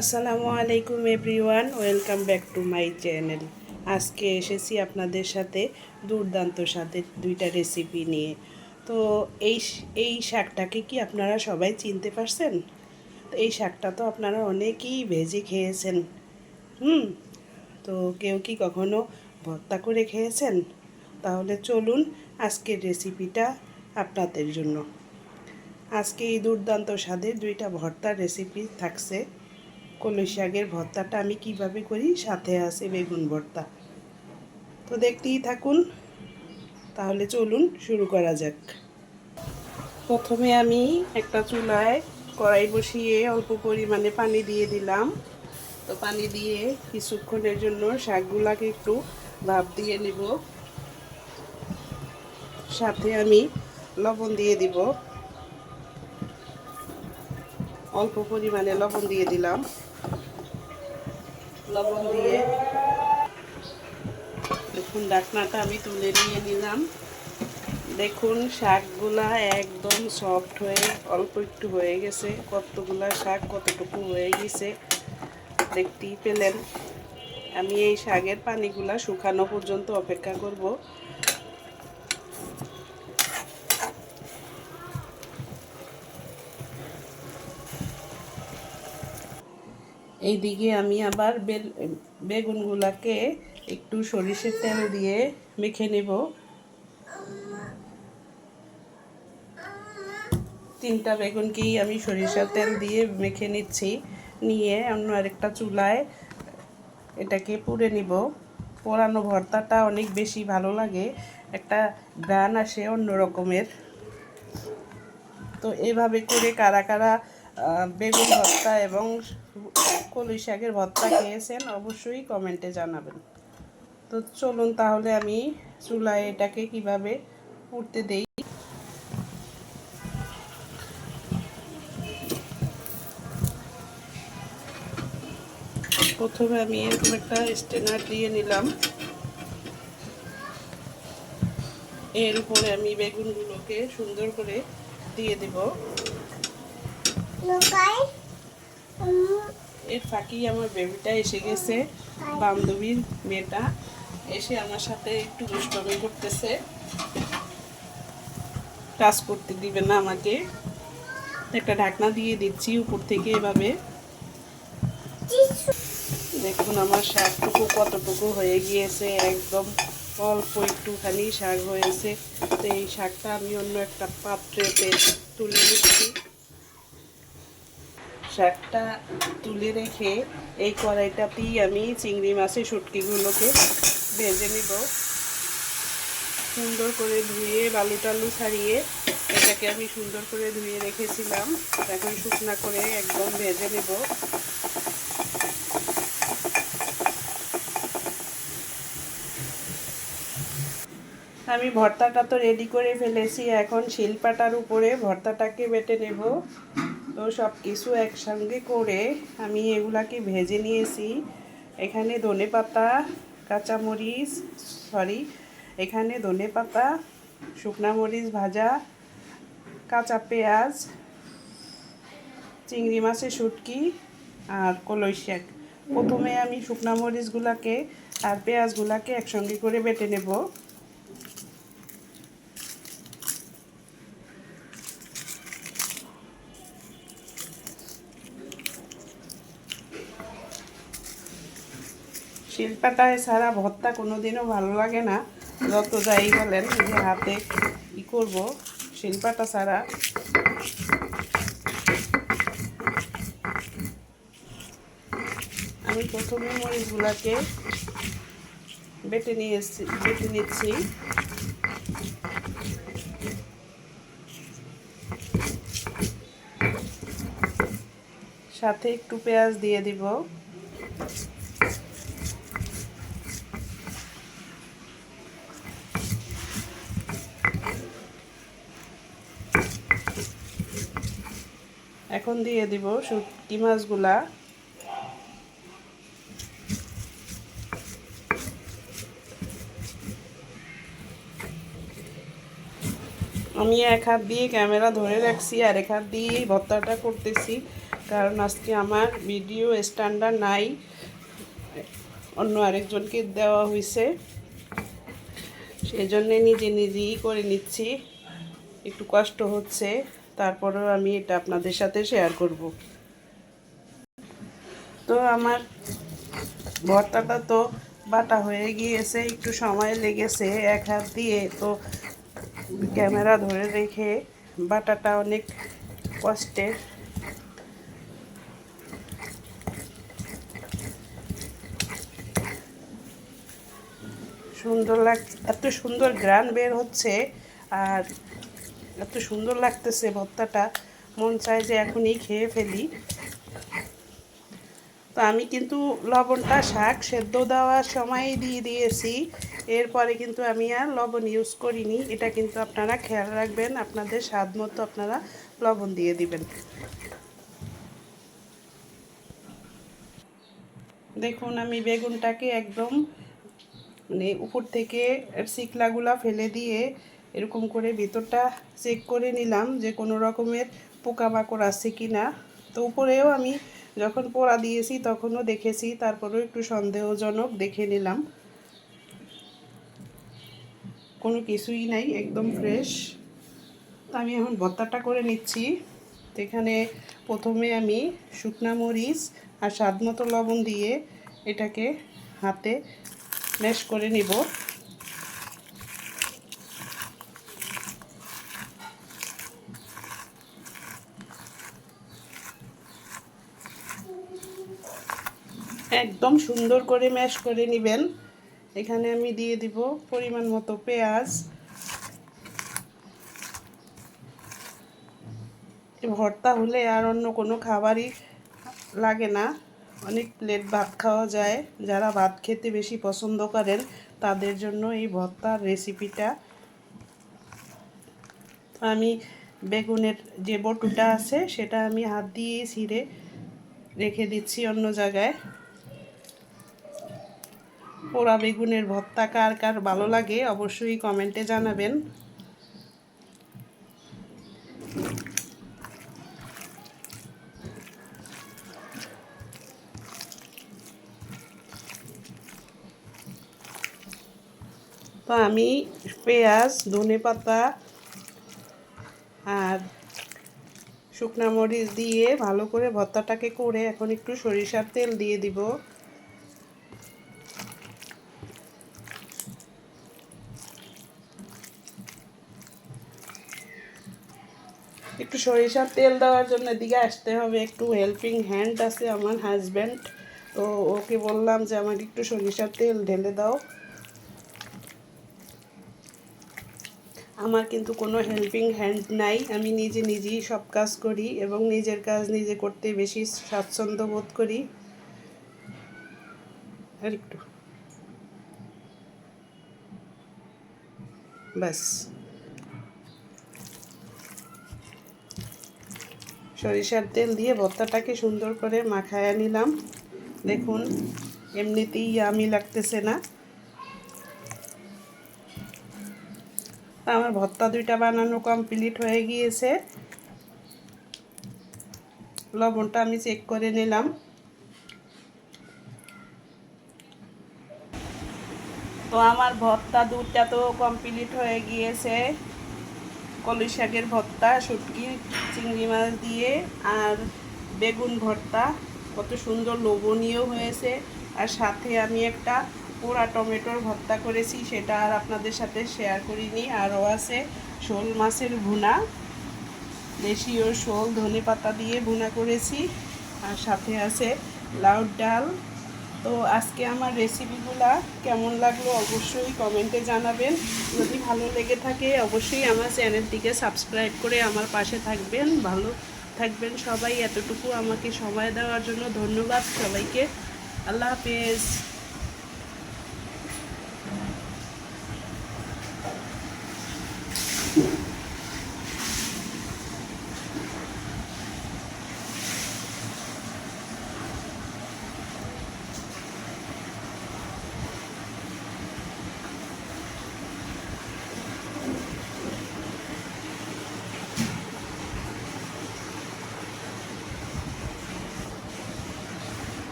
আসসালামু আলাইকুম everyone, welcome back to my channel. আজকে এসেছি আপনাদের সাথে দুর্দান্ত সাথে দুইটা রেসিপি নিয়ে। তো এই এই শাকটাকে কি আপনারা সবাই চিনতে পারছেন? তো এই শাকটা তো আপনারা অনেকেই ভেজে খেয়েছেন। হুম, তো কেউ কি কখনো ভর্তা করে খেয়েছেন? তাহলে চলুন আজকের রেসিপিটা আপনাদের জন্য। আজকে এই দুর্দান্ত স্বাদের দুইটা ভর্তার রেসিপি থাকছে কলই শাকের ভর্তাটা আমি কীভাবে করি? সাথে আছে বেগুন ভর্তা। তো দেখতেই থাকুন। তাহলে চলুন, শুরু করা যাক। প্রথমে আমি একটা চুলায় কড়াই বসিয়ে অল্প পরিমাণে পানি দিয়ে দিলাম। তো পানি দিয়ে কিছুক্ষণের জন্য শাকগুলাকে একটু ভাপ দিয়ে নিব। সাথে আমি লবণ দিয়ে দিব। অল্প পরিমাণে লবণ দিয়ে দিলাম। লবণ দিয়ে দেখুন ডাকনাটা আমি তুলে নিয়ে নিলাম। দেখুন শাকগুলা একদম সফট হয়ে, অল্প একটু হয়ে গেছে। কতগুলা শাক কতটুকু হয়ে গেছে দেখতেই পেলেন। আমি এই শাকের পানিগুলা শুকানো পর্যন্ত অপেক্ষা করব। এইদিকে আমি আবার বেল- বেগুনগুলাকে একটু সরিষের তেল দিয়ে মেখে নেব। তিনটা বেগুনকেই আমি সরিষার তেল দিয়ে মেখে নিচ্ছি। নিয়ে অন্য আরেকটা চুলায় এটাকে পুড়ে নিব। পোড়ানো ভর্তাটা অনেক বেশি ভালো লাগে, একটা গান আসে অন্য রকমের তো এভাবে করে কারা কারা বেগুন ভর্তা এবং কলই শাকের ভর্তা খেয়েছেন, অবশ্যই কমেন্টে জানাবেন। তো চলুন তাহলে আমি চুলায় এটাকে কীভাবে পুড়তে দেই। প্রথমে আমি এরকম একটা স্টেনার দিয়ে নিলাম। এর উপরে আমি বেগুনগুলোকে সুন্দর করে দিয়ে দেব। এর ফাঁকি আমার বেবিটা এসে গেছে বান্ধবীর মেয়েটা এসে আমার সাথে একটু দুষ্টমি করতেছে। কাজ করতে দিবে না আমাকে। একটা ঢাকনা দিয়ে দিচ্ছি উপর থেকে এভাবে। দেখুন আমার শাকটুকু কতটুকু হয়ে গিয়েছে। একদম অল্প একটুখানি শাক হয়েছে। তো এই শাকটা আমি অন্য একটা পাত্রেতে তুলে দিচ্ছি শাকটা তুলে রেখে এই কড়াইটাতেই আমি চিংড়ি মাছের শুটকিগুলোকে ভেজে নিব। সুন্দর করে ধুয়ে বালু টালু ছাড়িয়ে এটাকে আমি সুন্দর করে ধুয়ে রেখেছিলাম। এখন শুকনা করে একদম ভেজে নেব। আমি ভর্তাটা তো রেডি করে ফেলেছি। এখন শিলপাটার উপরে ভর্তাটাকে বেটে নেব। তো সব কিছু একসঙ্গে করে আমি এগুলাকে ভেজে নিয়েছি। এখানে ধনে পাতা, কাঁচামরিচ সরি এখানে ধনে পাতা, শুকনা মরিচ ভাজা, কাঁচা পেঁয়াজ, চিংড়ি মাছের শুটকি আর কলই শাক। প্রথমে আমি শুকনা মরিচগুলাকে আর পেঁয়াজগুলাকে একসঙ্গে করে বেটে নেব। শিল্পাটায় ছাড়া ভর্তা কোনোদিনও ভালো লাগে না। যত যাই বলেন যে হাতে ই করব? শিল্পাটা ছাড়া। আমি প্রথমে মরিচগুলাকে বেটে নিয়ে এসছি বেটে নিচ্ছি। সাথে একটু পেঁয়াজ দিয়ে দিব। এখন দিয়ে দিব শুটকি মাছগুলা। আমি এক হাত দিয়ে ক্যামেরা ধরে রাখছি, আর এক হাত দিয়ে ভর্তাটা করতেছি, কারণ আজকে আমার ভিডিও স্ট্যান্ডার্ড নাই। অন্য আরেকজনকে দেওয়া হয়েছে। সেই জন্যে নিজে নিজেই করে নিচ্ছি। একটু কষ্ট হচ্ছে। তারপরেও আমি এটা আপনাদের সাথে শেয়ার করব। তো আমার ভর্তাটা তো বাটা হয়ে গিয়েছে, একটু সময় লেগেছে এক হাত দিয়ে, তো ক্যামেরা ধরে রেখে বাটাটা অনেক কষ্টের। সুন্দর লাগ, এত সুন্দর গ্রান বের হচ্ছে, আর এত সুন্দর লাগতেছে ভর্তাটা। মন চায় যে এখনই খেয়ে ফেলি। তো আমি কিন্তু লবণটা শাক সেদ্ধ দেওয়ার সময় দিয়ে দিয়েছি। এরপরে কিন্তু আমি আর লবণ ইউজ করিনি। এটা কিন্তু আপনারা খেয়াল রাখবেন, আপনাদের স্বাদ মতো আপনারা লবণ দিয়ে দিবেন। দেখুন, আমি বেগুনটাকে একদম মানে উপর থেকে শিকলাগুলা ফেলে দিয়ে এরকম করে ভিতরটা চেক করে নিলাম যে কোনো রকমের পোকামাকড় আছে কি না তো উপরেও আমি যখন পোড়া দিয়েছি তখনও দেখেছি, তারপরেও একটু সন্দেহজনক দেখে নিলাম। কোনো কিছুই নাই, একদম ফ্রেশ তো আমি এখন ভর্তাটা করে নিচ্ছি। এখানে প্রথমে আমি শুকনা মরিচ আর স্বাদ মতো লবণ দিয়ে এটাকে হাতে ম্যাশ করে নিব। একদম সুন্দর করে ম্যাশ করে নেবেন। এখানে আমি দিয়ে দিব পরিমাণ মতো পেঁয়াজ। ভর্তা হলে আর অন্য কোনো খাবারই লাগে না। অনেক প্লেট ভাত খাওয়া যায়। যারা ভাত খেতে বেশি পছন্দ করেন, তাদের জন্য এই ভর্তার রেসিপিটা আমি বেগুনের যে বটুটা আছে, সেটা আমি হাত দিয়ে ছিঁড়ে রেখে দিচ্ছি অন্য জায়গায়। পোড়া বেগুনের ভর্তা কার কার ভালো লাগে অবশ্যই কমেন্টে জানাবেন। তো আমি পেঁয়াজ, ধনে পাতা আর শুকনা মরিচ দিয়ে ভালো করে ভর্তাটাকে করে এখন একটু সরিষার তেল দিয়ে দিব। সরিষার তেল দেওয়ার জন্য দিকে আসতে হবে। একটু হেল্পিং হ্যান্ড আছে আমার হাজব্যান্ড তো ওকে বললাম যে, আমাকে একটু সরিষার তেল ঢেলে দাও। আমার কিন্তু কোনো হেল্পিং হ্যান্ড নাই। আমি নিজে নিজেই সব কাজ করি এবং নিজের কাজ নিজে করতে বেশি স্বাচ্ছন্দ্য বোধ করি। আর একটু। ব্যাস। সরিষার তেল দিয়ে ভর্তাটাকে সুন্দর করে মাখায়া নিলাম। দেখুন, এমনিতেই আমি লাগতেছে না। আমার ভর্তা দুইটা বানানো কমপ্লিট হয়ে গিয়েছে। লবণটা আমি চেক করে নিলাম। তো আমার ভর্তা দুধটা তো কমপ্লিট হয়ে গিয়েছে। কলই শাকের ভর্তা, শুটকি, চিংড়ি মাছ দিয়ে আর বেগুন ভর্তা। কত সুন্দর লোভনীয় হয়েছে। আর সাথে আমি একটা পোড়া টমেটোর ভর্তা করেছি, সেটা আর আপনাদের সাথে শেয়ার করিনি। আরও আছে শোল মাছের ভুনা। দেশীয় শোল ধনে পাতা দিয়ে ভুনা করেছি। আর সাথে আছে লাউ ডাল। তো আজকে আমার রেসিপিগুলো কেমন লাগল অবশ্যই কমেন্টে জানাবেন। যদি ভালো লেগে থাকে অবশ্যই আমার চ্যানেলটিকে সাবস্ক্রাইব করে আমার পাশে থাকবেন। ভালো থাকবেন সবাই। এতটুকু আমাকে সময় দেওয়ার জন্য ধন্যবাদ সবাইকে। আল্লাহ হাফেজ।